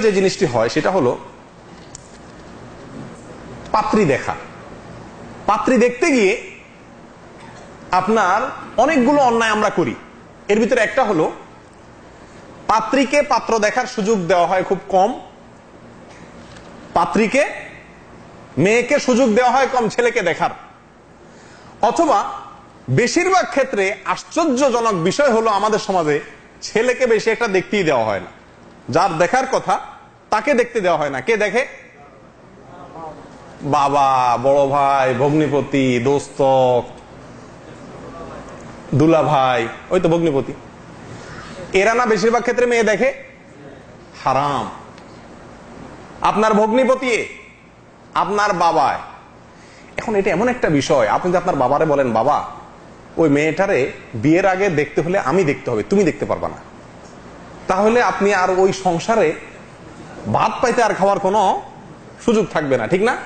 যে জিনিসটি হয়, সেটা হলো পাত্রী দেখা। পাত্রী দেখতে গিয়ে আপনার অনেকগুলো অন্যায় আমরা করি। এর ভিতরে একটা হলো, পাত্রীকে পাত্র দেখার সুযোগ দেওয়া হয় খুব কম, পাত্রীকে মেয়েকে সুযোগ দেওয়া হয় কম, ছেলেকে দেখার। অথবা বেশিরভাগ ক্ষেত্রে আশ্চর্যজনক বিষয় হলো আমাদের সমাজে ছেলেকে বেশি একটা দেখতেই দেওয়া হয় না। যার দেখার কথা তাকে দেখতে দেওয়া হয় না। কে দেখে? বাবা, বড় ভাই, ভগ্নিপতি, দোস্ত দুলা ভাই ওই তো ভগ্নিপতি। এরা না বেশিরভাগ ক্ষেত্রে মেয়ে দেখে? হারাম। আপনার ভগ্নিপতি আপনার বাবায়। এখন এটা এমন একটা বিষয়, আপনি যদি আপনার বাবারে বলেন, বাবা, ওই মেয়েটারে বিয়ের আগে দেখতে হলে আমি দেখতে হবে, তুমি দেখতে পারবা না। তাহলে আপনি আর ওই সংসারে ভাত পাইতে আর খাওয়ার কোনো সুযোগ থাকবে না, ঠিক না?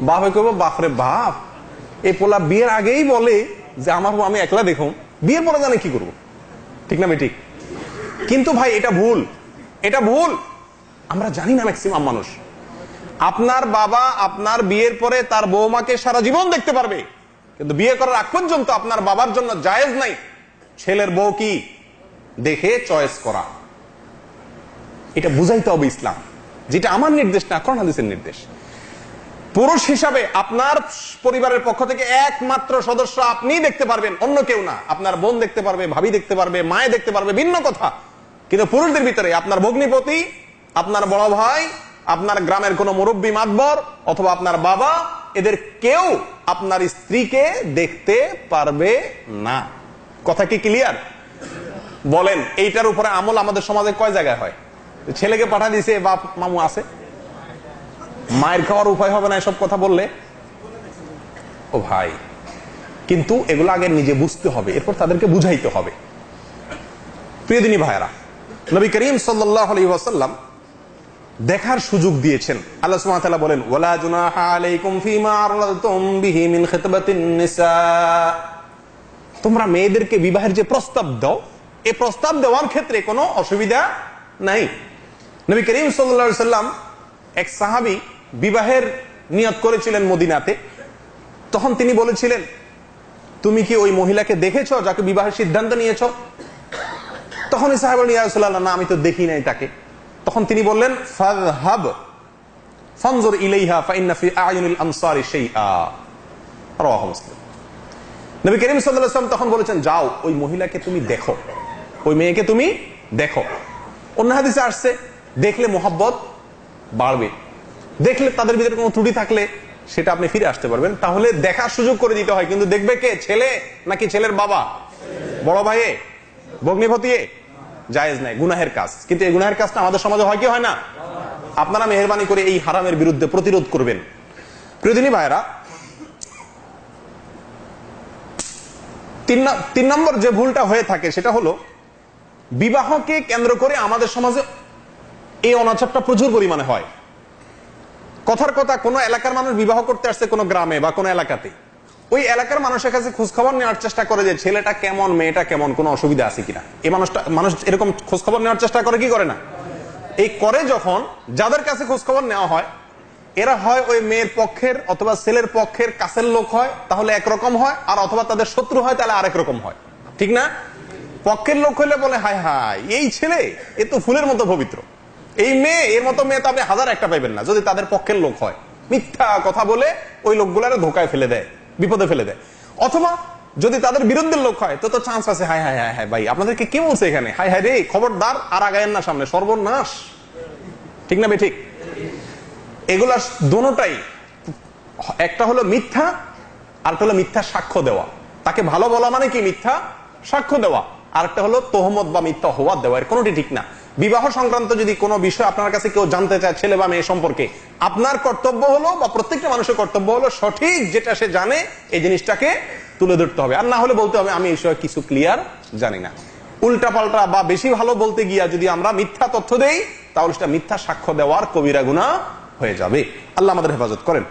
বাপে কব বাপরে বাপ এই পোলা বিয়ের আগেই বলে যে, আমার আমি একলা দেখুন বিয়ের পরে জানে কি করব? ঠিক না ঠিক কিন্তু ভাই, এটা ভুল। এটা ভুল। আমরা জানি না ম্যাক্সিমাম মানুষ। আপনার বাবা আপনার বিয়ের পরে তার বৌমাকে সারা জীবন দেখতে পারবে। কিন্তু বিয়ে করার আগ পর্যন্ত আপনার বাবার জন্য জায়েজ নাই। ছেলের বউ কি? দেখে চয়েস করা। এটা বুঝাইতে হবে ইসলাম। যেটা আমার নির্দেশ না করোনা হাদিসের নির্দেশ। পুরুষ হিসাবে আপনার পরিবারের পক্ষ থেকে একমাত্র সদস্য আপনি দেখতে পারবেন, অন্য কেউ না। আপনার বোন দেখতে পারবে, ভাবি দেখতে পারবে, মায়ে দেখতে পারবে, ভিন্ন কথা। কিন্তু পুরুষদের ভিতরে আপনার ভগ্নিপতি, আপনার বড় ভাই, আপনার গ্রামের কোন মুরব্বী মাতবর অথবা আপনার বাবা, এদের কেউ আপনার স্ত্রীকে দেখতে পারবে না। কথা কি ক্লিয়ার বলেন, এইটার উপরে আমল আমাদের সমাজে কয় জায়গায় হয়? ছেলেকে পাঠা দিছে, বাপ, মামু আছে। মায়ের খাওয়ার উপায় হবে না এসব কথা বললে? ও ভাই, কিন্তু এগুলো আগে নিজে বুঝতে হবে, এরপর তাদেরকে বুঝাইতে হবে। প্রিয়দিনী ভাইরা নবী করিম ওয়াসাল্লাম দেখার সুযোগ দিয়েছেন। আল্লাহ বলেন তোমরা মেয়েদেরকে বিবাহের যে প্রস্তাব দাও এই প্রস্তাব দেওয়ার ক্ষেত্রে কোনো অসুবিধা নাই। নবী করিম সাল্লাম এক সাহাবী বিবাহের নিয়ত করেছিলেন মদিনাতে। তখন তিনি বলেছিলেন, তুমি কি ওই মহিলাকে দেখেছ যাকে বিবাহের সিদ্ধান্ত নিয়েছো? তখন সাহেব না, আমি তো দেখি নাই তাকে। তখন তিনি বললেন, ফাযহাব, ফানজুর ইলাইহা, ফাইন্না ফি আয়ুনিল আনসারি শাইআ। রাওয়াহু মুসলিম। নবী করিম তখন বলেছেন, যাও, ওই মহিলাকে তুমি দেখো, ওই মেয়েকে তুমি দেখো। অন্য হাদিসে আসছে দেখলে মোহাব্বত বাড়বে। দেখলে তাদের ভিতরে কোনো ত্রুটি থাকলে সেটা আপনি ফিরে আসতে পারবেন। তাহলে দেখার সুযোগ করে দিতে হয়। কিন্তু দেখবে কে? ছেলে নাকি ছেলের বাবা? বড় ভাইয়ে? ভগ্নিপতিয়ে? জায়েজ নাই, গুনাহের কাজ। কিন্তু এই গুনাহের কাজটা আমাদের সমাজে হয় কি? হয় না? আপনারা মেহরবানি করে এই হারামের বিরুদ্ধে প্রতিরোধ করবেন। প্রিয়দিনী ভাইরা তিন নম্বর যে ভুলটা হয়ে থাকে সেটা হলো, বিবাহকে কেন্দ্র করে আমাদের সমাজে এই অনাচারটা প্রচুর পরিমাণে হয়। কথার কথা, কোন এলাকার মানুষ বিবাহ করতে আসছে কোন গ্রামে বা কোন এলাকাতে। ওই এলাকার মানুষের কাছে খোঁজ খবর নেওয়ার চেষ্টা করে যে ছেলেটা কেমন, মেয়েটা কেমন, কোনো অসুবিধা আছে কিনা। এই মানুষটা, মানুষ এরকম খোঁজ খবর নেওয়ার চেষ্টা করে, কি করে না? এই করে যখন, যাদের কাছে খোঁজ খবর নেওয়া হয়, এরা হয় ওই মেয়ের পক্ষের অথবা ছেলের পক্ষের কাছের লোক হয়, তাহলে একরকম হয়, আর অথবা তাদের শত্রু হয়, তাহলে আরেক রকম হয়। ঠিক না? পক্ষের লোক হইলে বলে, হায় হায়, এই ছেলে, এ তো ফুলের মতো পবিত্র। এই মেয়ে, এর মতো মেয়ে তো আপনি হাজার একটা পাইবেন না, যদি তাদের পক্ষের লোক হয়। মিথ্যা কথা বলে ওই লোকগুলারে ধোকায় ফেলে দেয়, বিপদে ফেলে দেয়। অথবা যদি তাদের বিরুদ্ধের লোক হয়, তো তো চান্স আছে, হায় হায় হায় হায়, ভাই, আপনাদেরকে কে বলছে এখানে? হায় হায় রে, খবরদার আর আগায়েন না সামনে, সর্বনাশ। ঠিক না ঠিক? এগুলা দোনোটাই একটা হলো মিথ্যা আর একটা হলো মিথ্যা সাক্ষ্য দেওয়া। তাকে ভালো বলা মানে কি মিথ্যা সাক্ষ্য দেওয়া? আর একটা হলো তোহমত বা মিথ্যা হওয়া দেওয়া, এর কোনোটি ঠিক না। বিবাহ সংক্রান্ত যদি কোনো বিষয় আপনার কাছে কেউ জানতে চায়, ছেলে বা মেয়ে সম্পর্কে, আপনার কর্তব্য হলো বা প্রত্যেকটা মানুষের কর্তব্য হলো সঠিক যেটা সে জানে, এই জিনিসটাকে তুলে ধরতে হবে। আর না হলে বলতে হবে, আমি এই বিষয়ে কিছু ক্লিয়ার জানি না। উল্টা পাল্টা বা বেশি ভালো বলতে গিয়া যদি আমরা মিথ্যা তথ্য দেই, তাহলে সেটা মিথ্যা সাক্ষ্য দেওয়ার কবিরা গুণা হয়ে যাবে। আল্লাহ আমাদের হেফাজত করেন।